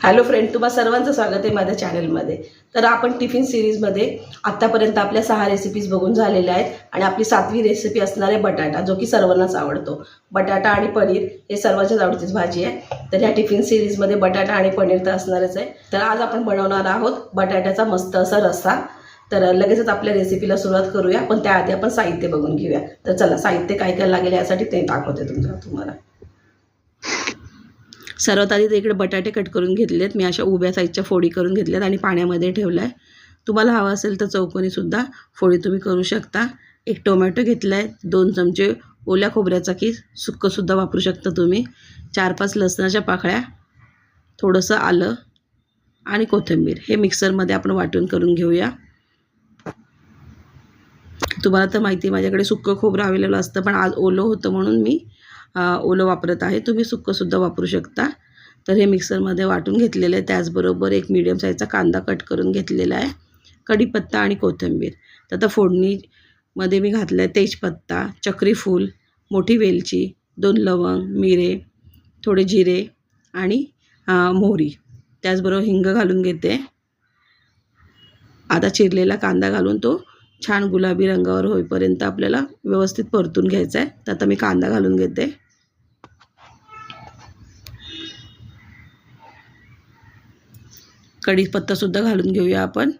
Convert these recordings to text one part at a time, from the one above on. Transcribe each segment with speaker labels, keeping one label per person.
Speaker 1: Hello friend तुम्हा सर्वांचं स्वागत आहे माझ्या चॅनलमध्ये तर आपण टिफिन सिरीजमध्ये आत्तापर्यंत आपल्या सहा रेसिपीज बघून झालेल्या आहेत आणि आपली सातवी रेसिपी असणार आहे बटाटा जो की सर्वांनाच आवडतो. बटाटा आणि पनीर हे सर्वांच्याच आवडतीच भाजी आहे. तर ह्या टिफिन सिरीजमध्ये बटाटा आणि पनीर तर असणारच आहे. तर आज आपण बनवणार आहोत बटाट्याचा मस्त असा रस्सा. तर लगेचच आपल्या रेसिपीला सुरुवात करूया पण त्याआधी आपण साहित्य बघून घेऊया. तर चला साहित्य काय काय लागेल यासाठी ते दाखवते तुमचं तुम्हाला. सर्वात आधी इकडे बटाटे कट करून घेतलेत. मी अशा उभ्या साईजच्या फोडी करून घेतल्यात आणि पाण्यामध्ये ठेवला आहे तुम्हाला हवा असेल तर चौकोनीसुद्धा फोडी तुम्ही करू शकता. एक टोमॅटो घेतला आहे दोन चमचे ओल्या खोबऱ्याचा की सुक्कंसुद्धा वापरू शकता तुम्ही. चार पाच लसणाच्या पाकळ्या थोडंसं आलं आणि कोथिंबीर. हे मिक्सरमध्ये आपण वाटून करून घेऊया. तुम्हाला तर माहिती आहे माझ्याकडे सुक्कं खोबरं अवेलेबल असतं पण आज ओलं होतं म्हणून मी ओलं वापरत आहे. तुम्ही सुक्कंसुद्धा वापरू शकता. तर हे मिक्सरमध्ये वाटून घेतलेलं आहे. त्याचबरोबर एक मीडियम साईजचा कांदा कट करून घेतलेला आहे. कढीपत्ता आणि कोथिंबीर. तर आता फोडणीमध्ये मी घातलं आहे तेजपत्ता चक्रीफूल मोठी वेलची दोन लवंग मिरे थोडे जिरे आणि मोहरी. त्याचबरोबर हिंग घालून घेते. आता चिरलेला कांदा घालून तो छान गुलाबी रंगावर होईपर्यंत आपल्याला व्यवस्थित परतून घ्यायचा आहे तर आता मी कांदा घालून घेते. कढीपत्तासुद्धा घालून घेऊया आपण.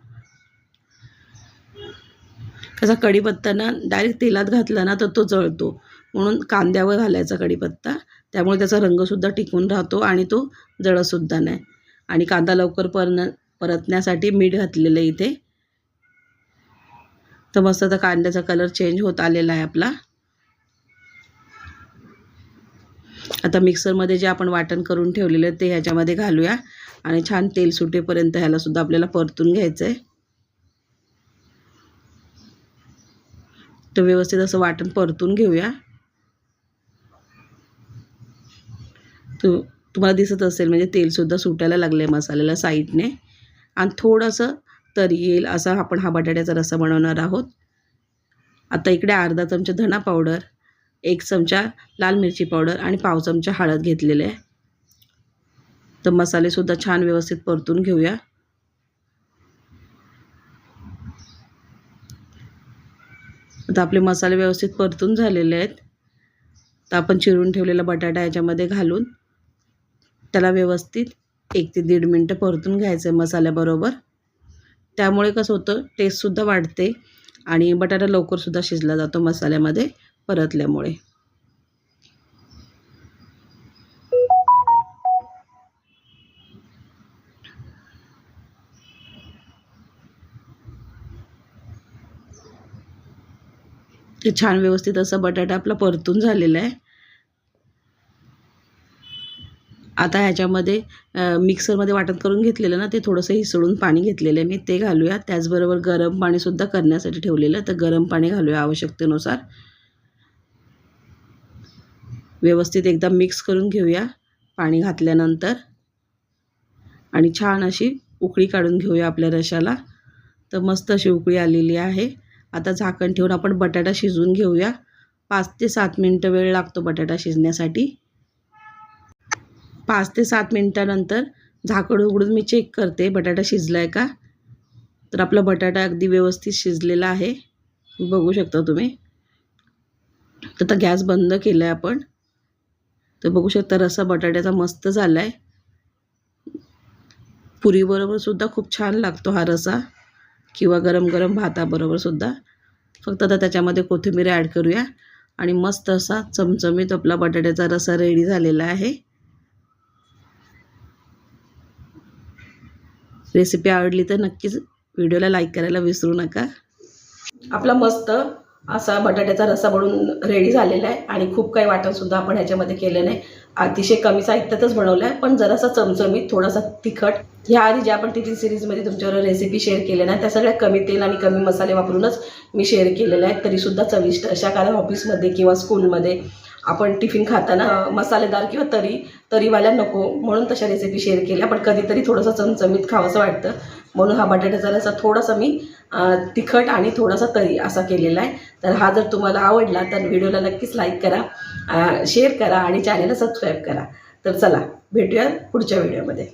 Speaker 1: कसा कढीपत्ता ना डायरेक्ट तेलात घातला ना तर तो जळतो. म्हणून कांद्यावर घालायचा कढीपत्ता. त्यामुळे त्याचा रंगसुद्धा टिकून राहतो आणि तो जळतसुद्धा नाही. आणि कांदा लवकर परन परतण्यासाठी मीठ घातलेलं आहे इथे. तर मस्त आता कांद्याचा कलर चेंज होत आलेला आहे आपला. आता मिक्सरमध्ये जे आपण वाटण करून ठेवलेलं आहे ते ह्याच्यामध्ये घालूया. आणि छान तेल सुटेपर्यंत ह्याला सुद्धा आपल्याला परतून घ्यायचं आहे तर व्यवस्थित असं वाटण परतून घेऊया. तु तुम्हाला दिसत असेल म्हणजे तेलसुद्धा सुटायला लागलं आहे मसाल्याला साईडने. आणि थोडंसं तरी येईल असा आपण हा बटाट्याचा रस्सा बनवणार आहोत. आता इकडे अर्धा चमचा धणा पावडर एक चमचा लाल मिरची पावडर आणि पाव चमचा हळद घेतलेले आहे. तर मसालेसुद्धा छान व्यवस्थित परतून घेऊया. आता आपले मसाले व्यवस्थित परतून झालेले आहेत. तर आपण चिरून ठेवलेला बटाटा याच्यामध्ये घालून त्याला व्यवस्थित एक ते दीड मिनटं परतून घ्यायचं आहे मसाल्याबरोबर. त्यामुळे कसं होतं टेस्टसुद्धा वाढते आणि बटाटा लवकरसुद्धा शिजला जातो मसाल्यामध्ये परतल्यामुळे. ते छान व्यवस्थित असं बटाटा आपला परतून झालेला आहे. आता ह्याच्यामध्ये मिक्सरमध्ये वाटण करून घेतलेलं ना ते थोडंसं हिसळून पाणी घेतलेलं आहे. मी ते घालूया त्याचबरोबर गरम पाणीसुद्धा करण्यासाठी ठेवलेलं तर गरम पाणी घालूया आवश्यकतेनुसार. व्यवस्थित एकदा मिक्स करून घेऊया पाणी घातल्यानंतर. आणि छान अशी उकळी काढून घेऊया आपल्या रशाला. तर मस्त अशी उकळी आलेली आहे. आता झाकण ठेवून आपण बटाटा शिजवून घेऊया. पाच ते सात मिनटं वेळ लागतो बटाटा शिजण्यासाठी. पाच ते सात मिनटानंतर झाकण उघडून मी चेक करते. बटाटा शिजला आहे का? तर आपला बटाटा अगदी व्यवस्थित शिजलेला आहे. बघू शकता तुम्ही. तर आता गॅस बंद केला आहे आपण. तर बघू शकता रस्सा बटाट्याचा मस्त झाला आहे पुरीबरोबरसुद्धा खूप छान लागतो हा रसा किंवा गरम गरम भाताबरोबरसुद्धा फक्त आता त्याच्यामध्ये कोथिंबीर ॲड करूया. आणि मस्त असा चमचमीत आपला बटाट्याचा रसा रेडी झालेला आहे. रेसिपी आवडली तर नक्कीच व्हिडिओला लाईक करायला विसरू नका. आपला मस्त असा बटाट्याचा रस्सा बनवून रेडी झालेला आहे आणि खूप काही वाटणसुद्धा आपण ह्याच्यामध्ये केलं नाही. अतिशय कमी साहित्यातच बनवलं आहे पण जरासा चमचमीत थोडासा तिखट. ह्या आधी ज्या आपण टिफिन सिरीजमध्ये तुमच्यावर रेसिपी शेअर केल्या नाही त्या सगळ्या कमी तेल आणि कमी मसाले वापरूनच मी शेअर केलेल्या आहेत. तरीसुद्धा चविष्ट अशा कारण ऑफिसमध्ये किंवा स्कूलमध्ये आपण टिफिन खाताना मसालेदार किंवा तरी तरीवाल्या नको म्हणून तशा रेसिपी शेअर केल्या. पण कधीतरी थोडंसं चमचमीत खावंसं वाटतं. म्हणून हा बटाट्याचा रसा थोडासा मी तिखट आणि थोडासा तरी असा केलेला आहे. तर हा जर तुम्हाला आवडला तर व्हिडिओला नक्कीच लाईक करा शेअर करा आणि चॅनलला सबस्क्राईब करा. तर चला भेटूया पुढच्या व्हिडिओमध्ये